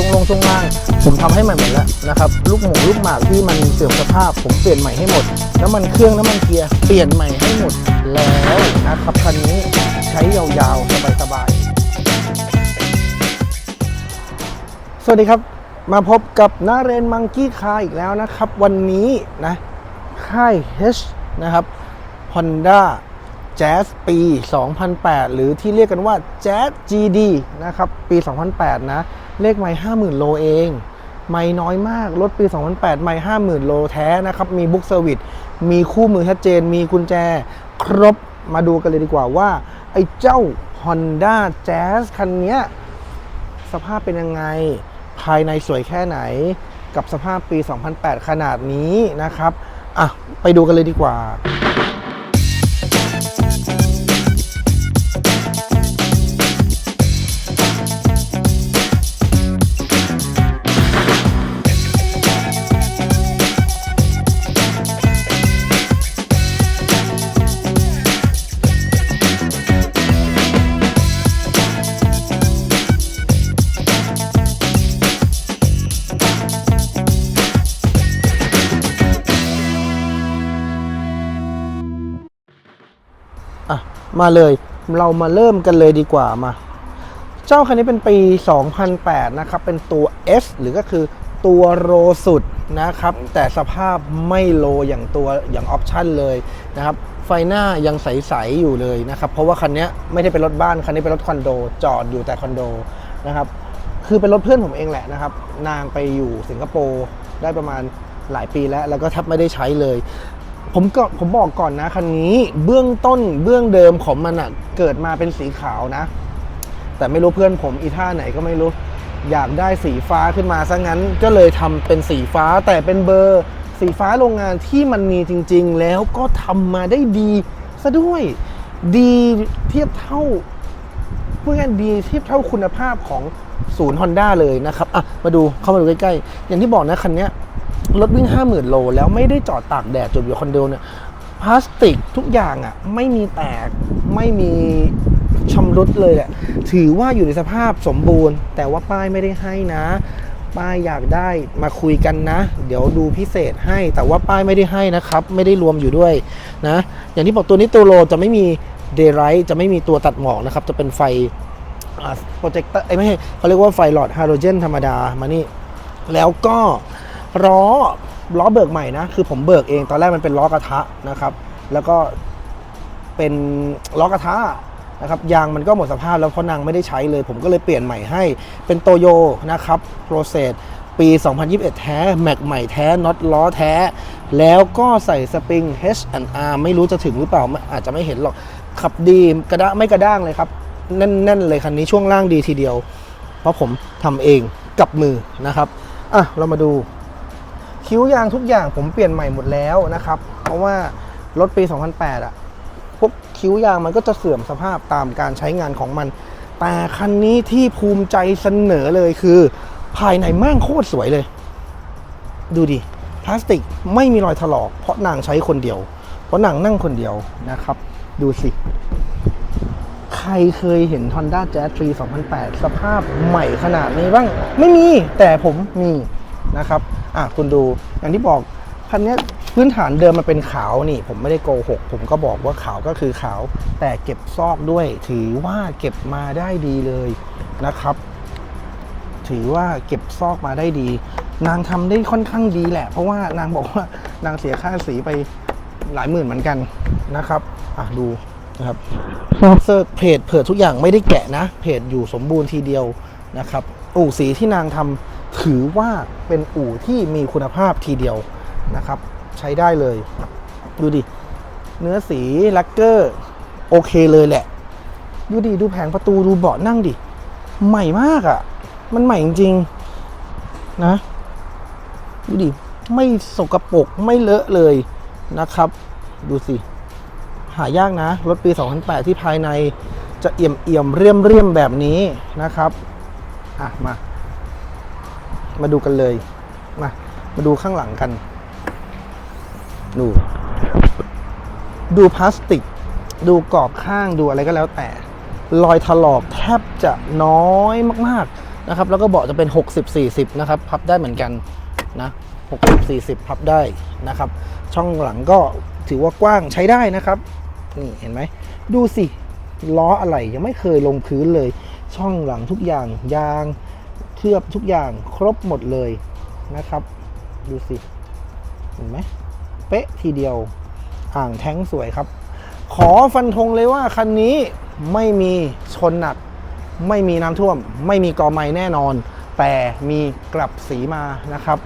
ช่วงลงช่วงล่าง ผมทำให้ใหม่หมดแล้วนะครับลูกหมูลูกหมากที่มันเสื่อมสภาพ ผมเปลี่ยนใหม่ให้หมด น้ำมันเครื่องน้ำมันเกียร์เปลี่ยนใหม่ให้หมดแล้วนะครับคันนี้ใช้ยาวๆสบายๆสวัสดีครับมาพบกับนาเรนมังกี้คาอีกแล้วนะครับ วันนี้นะค่าย H นะครับ Honda Jazz ปี 2008 หรือที่เรียกกันว่า Jazz GD นะครับ ปี 2008 นะ เลขไม่50,000โลเอง ไม่น้อยมาก รถปี 2008 ไม่50,000โลแท้นะครับ มีบุ๊กเซอร์วิสมีคู่มือชัดเจน มีกุญแจ ครบมาดูกันเลยดีกว่าว่า ไอ้เจ้า Honda Jazz คันเนี้ยสภาพเป็นยังไง ภายในสวยแค่ไหน กับสภาพปี 2008 ขนาดนี้นะครับ อะ ไปดูกันเลยดีกว่า มาเลย เรามาเริ่มกันเลยดีกว่ามา เจ้าคันนี้เป็นปี 2008 นะครับ เป็นตัว S หรือก็คือตัวโรสุดนะครับ แต่สภาพไม่โลอย่างตัวอย่างออปชั่นเลยนะครับ ไฟหน้ายังใส ๆ อยู่เลยนะครับ เพราะว่าคันนี้ไม่ได้เป็นรถบ้าน คันนี้เป็นรถคอนโด จอดอยู่แต่คอนโดนะครับ คือเป็นรถเพื่อนผมเองแหละนะครับ นางไปอยู่สิงคโปร์ได้ประมาณหลายปีแล้ว แล้วก็แทบไม่ได้ใช้เลย ผมก็ผมบอกก่อนนะคันนี้เบื้องต้นเบื้องเดิมของมันอะเกิดมาเป็นสีขาวนะ แต่ไม่รู้เพื่อนผมอีท่าไหนก็ไม่รู้ อยากได้สีฟ้าขึ้นมาซะงั้นก็เลยทำเป็นสีฟ้าแต่เป็นเบอร์สีฟ้าโรงงานที่มันมีจริง ๆ แล้วก็ทำมาได้ดีซะด้วยดีเทียบเท่าพูดง่ายดีเทียบเท่าคุณภาพของศูนย์ Honda เลยนะครับอะมาดูเข้ามาดูใกล้ๆ อย่างที่บอกนะคันเนี้ย รถวิ่ง 50,000 โล แล้วไม่ได้จอดตากแดดจนอยู่คอนโดเนี่ยพลาสติกทุกอย่างอะไม่มีแตกไม่มีชำรุดเลยแหละถือว่าอยู่ในสภาพสมบูรณ์ แต่ว่าป้ายไม่ได้ให้นะ ป้ายอยากได้มาคุยกันนะ เดี๋ยวดูพิเศษให้ แต่ว่าป้ายไม่ได้ให้นะครับ ไม่ได้รวมอยู่ด้วยนะ อย่างที่บอกตัวนี้ตัวโลจะไม่มีเดย์ไรท์จะไม่มีตัวตัดหมอกนะครับ จะเป็นไฟโปรเจคเตอร์ไม่ใช่เขาเรียกว่าไฟหลอดฮาโลเจนธรรมดามานี่แล้วก็ ล้อล้อเบิกใหม่นะ คือผมเบิกเองตอนแรกมันเป็นล้อกระทะนะครับ แล้วก็เป็นล้อกระทะนะครับยางมันก็หมดสภาพแล้วเพราะนางไม่ได้ใช้เลย ผมก็เลยเปลี่ยนใหม่ให้เป็นโตโยนะครับโปรเซสปี 2021 แท้ แม็กใหม่แท้น็อตล้อแท้ แล้วก็ใส่สปริง H&R ไม่รู้จะถึงหรือเปล่า อาจจะไม่เห็นหรอก ขับดีกระด้าไม่กระด้างเลยครับ แน่น ๆ เลยคันนี้ช่วงล่างดีทีเดียว เพราะผมทำเองกับมือนะครับ อะ เรามาดู คิ้วยางทุกอย่างผมเปลี่ยนใหม่หมดแล้วนะครับ เพราะว่ารถปี 2008อะพวกคิ้วยางมันก็จะเสื่อมสภาพตามการใช้งานของมัน แต่คันนี้ที่ภูมิใจเสนอเลยคือ ภายในแม่งโคตรสวยเลย ดูดิ พลาสติกไม่มีรอยถลอก เพราะนางใช้คนเดียว เพราะนางนั่งคนเดียวนะครับ ดูสิ ใครเคยเห็น Honda Jazz ปี2008 สภาพใหม่ขนาดนี้บ้าง ไม่มี แต่ผมมีนะครับ อะคุณดูอย่างที่บอกคันนี้พื้นฐานเดิมมันเป็นขาวนี่ ผมไม่ได้โกหก ผมก็บอกว่าขาวก็คือขาว แต่เก็บซอกด้วย ถือว่าเก็บมาได้ดีเลยนะครับ ถือว่าเก็บซอกมาได้ดี นางทำได้ค่อนข้างดีแหละ เพราะว่านางบอกว่านางเสียค่าสีไปหลายหมื่นเหมือนกันนะครับอะดูนะครับเซอร์เพจเผื่อทุกอย่างไม่ได้แกะนะ เพจอยู่สมบูรณ์ทีเดียวนะครับอู่สีที่นางทำ ถือว่าเป็นอู่ที่มีคุณภาพทีเดียวนะครับ ใช้ได้เลย ดูดิ เนื้อสีลักเกอร์โอเคเลยแหละ ดูดิ ดูแผงประตูดูเบาะนั่งดิ ใหม่มากอะ่ะ มันใหม่จริงๆนะ ดูดิ ไม่สกปรกไม่เลอะเลยนะครับ ดูสิ หายากนะ รถปี 2008 ที่ภายในจะเอี่ยมเอี่ยมเรียมเรียมแบบนี้นะครับ อะ มา มาดูกันเลย มา มาดูข้างหลังกัน ดู ดูพลาสติก ดูกรอบข้างดูอะไรก็แล้วแต่ รอยถลอกแทบจะน้อยมากๆนะครับ แล้วก็เบาะจะเป็น 60 40 นะครับ พับได้เหมือนกันนะ60 40 พับได้นะครับ ช่องหลังก็ถือว่ากว้างใช้ได้นะครับ นี่เห็นไหม ดูสิ ล้ออะไรยังไม่เคยลงพื้นเลย ช่องหลังทุกอย่างยาง เคลือบทุกอย่างครบหมดเลยนะครับ ดูสิ เห็นไหมเป๊ะทีเดียว อ่างแท้งสวยครับ ขอฟันธงเลยว่าคันนี้ไม่มีชนหนัก ไม่มีน้ำท่วม ไม่มีกอไม้แน่นอน แต่มีกลับสีมานะครับ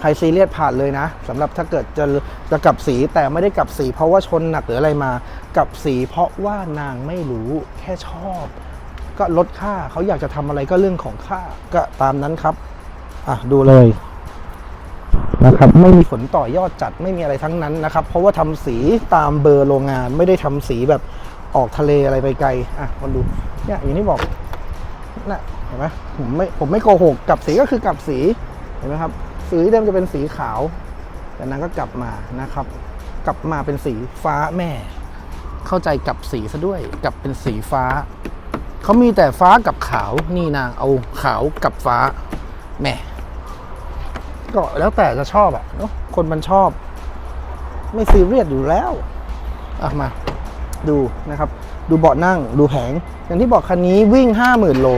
ใครซีเรียสผ่านเลยนะสำหรับถ้าเกิดจะจะกลับสีแต่ไม่ได้กลับสี เพราะว่าชนหนักหรืออะไรมา กลับสีเพราะว่านางไม่รู้แค่ชอบ ก็ลดค่าเขาอยากจะทำอะไรก็เรื่องของค่าก็ตามนั้นครับ อะดูเลยนะครับ ไม่มีผลต่อยอดจัดไม่มีอะไรทั้งนั้นนะครับ เพราะว่าทำสีตามเบอร์โรงงานไม่ได้ทำสีแบบออกทะเลอะไรไปไกล อะคนดูเนี่ยอย่างที่บอกน่ะเห็นไหมผมไม่ผมไม่โกหกกลับสีก็คือกลับสีเห็นไหมครับสีเดิมจะเป็นสีขาว แต่นางก็กลับมานะครับ กลับมาเป็นสีฟ้าแม่ เข้าใจกลับสีซะด้วยกลับเป็นสีฟ้า เขามีแต่ฟ้ากับขาวนี่นางเอาขาวกับฟ้าแหม่ก็แล้วแต่จะชอบอะเนาะคนมันชอบ ไม่ซีเรียสอยู่แล้วอะมาดูนะครับ ดูเบาะนั่งดูแผง อย่างที่บอกคันนี้วิ่ง 50,000 โล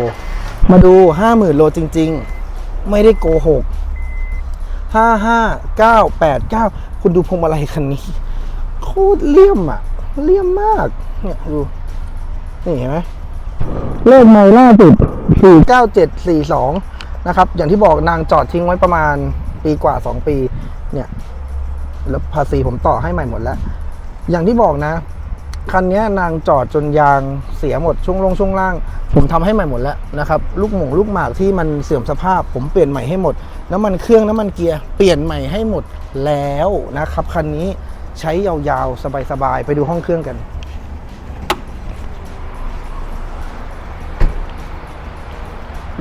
มาดู 50,000 โลจริง ๆ ไม่ได้โกหก 55 989 คุณดูพวงมาลัยคันนี้ โคตรเลี่ยมอะเลี่ยมมาก เนี่ยดู นี่เห็นไหม เลขไมล์ล่าสุด49742 นะครับ อย่างที่บอกนางจอดทิ้งไว้ประมาณปีกว่า 2 ปี เนี่ย แล้วภาษีผมต่อให้ใหม่หมดแล้ว อย่างที่บอกนะ คันนี้นางจอดจนยางเสียหมดช่วงลงช่วงล่าง ผมทำให้ใหม่หมดแล้วนะครับ ลูกหมงลูกหมากที่มันเสื่อมสภาพ ผมเปลี่ยนใหม่ให้หมด น้ำมันเครื่องน้ำมันเกียร์เปลี่ยนใหม่ให้หมดแล้วนะครับคันนี้ใช้ยาวๆ สบายๆ ไปดูห้องเครื่องกัน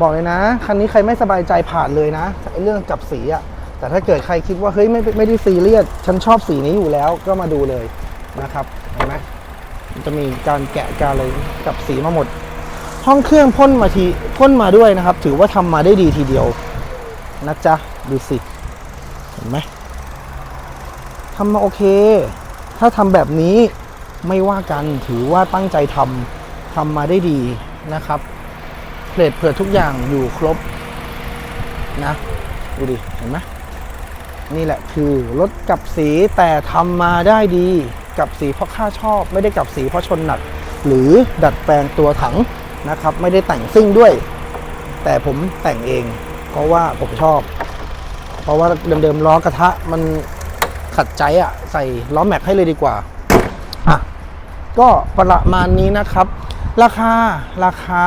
บอกเลยนะ คันนี้ใครไม่สบายใจผ่านเลยนะเรื่องกับสีอะแต่ถ้าเกิดใครคิดว่าเฮ้ยไม่ไม่ได้ซีเรียสฉันชอบสีนี้อยู่แล้วก็มาดูเลยนะครับเห็นไหมมันจะมีการแกะการอะไรกับสีมาหมด ห้องเครื่องพ่นมาทีพ่นมาด้วยนะครับ ถือว่าทำมาได้ดีทีเดียวนะจ๊ะดูสิเห็นไหมทำมาโอเค ถ้าทำแบบนี้ไม่ว่ากันถือว่าตั้งใจทำทำมาได้ดีนะครับ เพลทเผื่อทุกอย่างอยู่ครบนะดูดิเห็นไหมนี่แหละคือรถกับสีแต่ทำมาได้ดีกับสีเพราะข้าชอบ ไม่ได้กับสีเพราะชนหนัก หรือดัดแปลงตัวถังนะครับ ไม่ได้แต่งซิ่งด้วย แต่ผมแต่งเองเพราะว่าผมชอบ เพราะว่าเดิมๆล้อกระทะมันขัดใจอะใส่ล้อแม็กให้เลยดีกว่าอะก็ประมาณนี้นะครับ ราคาราคา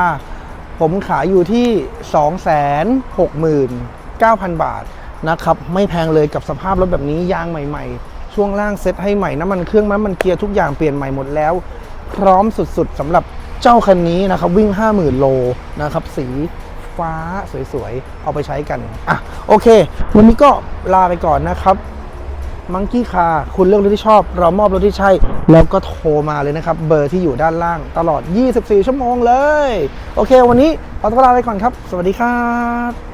ผมขายอยู่ที่ 269,000 บาทนะครับไม่แพงเลยกับสภาพรถแบบนี้ยางใหม่ ๆ ช่วงล่างเซ็ตให้ใหม่น้ำมันเครื่องน้ำมันเกียร์ทุกอย่างเปลี่ยนใหม่หมดแล้ว พร้อมสุดๆสำหรับเจ้าคันนี้นะครับวิ่ง 50,000 โลนะครับสีฟ้าสวยๆ เอาไปใช้กัน อะ โอเค วันนี้ก็ลาไปก่อนนะครับ มังกี้คาคุณเลือกรถที่ชอบ เรามอบรถที่ใช่ แล้วก็โทรมาเลยนะครับ เบอร์ที่อยู่ด้านล่างตลอด 24 ชั่วโมงเลย โอเค วันนี้ขอตัวลาไปก่อนครับ สวัสดีครับ